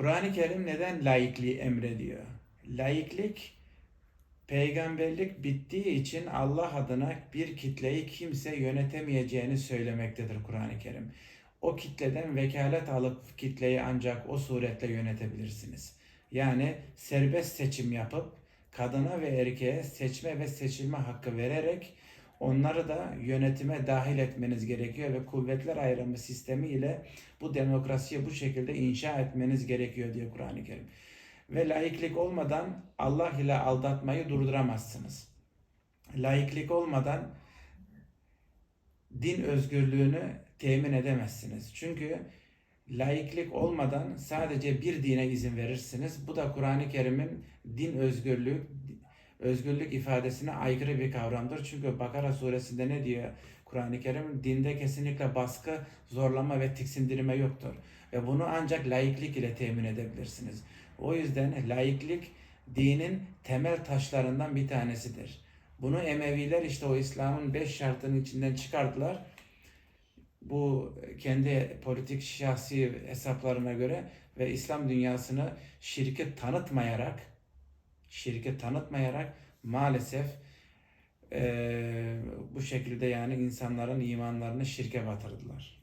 Kur'an-ı Kerim neden laikliği emrediyor? Laiklik peygamberlik bittiği için Allah adına bir kitleyi kimse yönetemeyeceğini söylemektedir Kur'an-ı Kerim. O kitleden vekalet alıp kitleyi ancak o suretle yönetebilirsiniz. Yani serbest seçim yapıp kadına ve erkeğe seçme ve seçilme hakkı vererek onları da yönetime dahil etmeniz gerekiyor ve kuvvetler ayrımı sistemi ile bu demokrasiyi bu şekilde inşa etmeniz gerekiyor diyor Kur'an-ı Kerim. Ve laiklik olmadan Allah ile aldatmayı durduramazsınız. Laiklik olmadan din özgürlüğünü temin edemezsiniz. Çünkü laiklik olmadan sadece bir dine izin verirsiniz. Bu da Kur'an-ı Kerim'in din özgürlüğü özgürlük ifadesine aykırı bir kavramdır. Çünkü Bakara suresinde ne diyor Kur'an-ı Kerim? Dinde kesinlikle baskı, zorlama ve tiksindirme yoktur. Ve bunu ancak laiklik ile temin edebilirsiniz. O yüzden laiklik dinin temel taşlarından bir tanesidir. Bunu Emeviler işte o İslam'ın beş şartının içinden çıkardılar. Bu kendi politik şahsi hesaplarına göre ve İslam dünyasını şirki tanıtmayarak şirki tanıtmayarak maalesef eee, bu şekilde yani insanların imanlarını şirke batırdılar.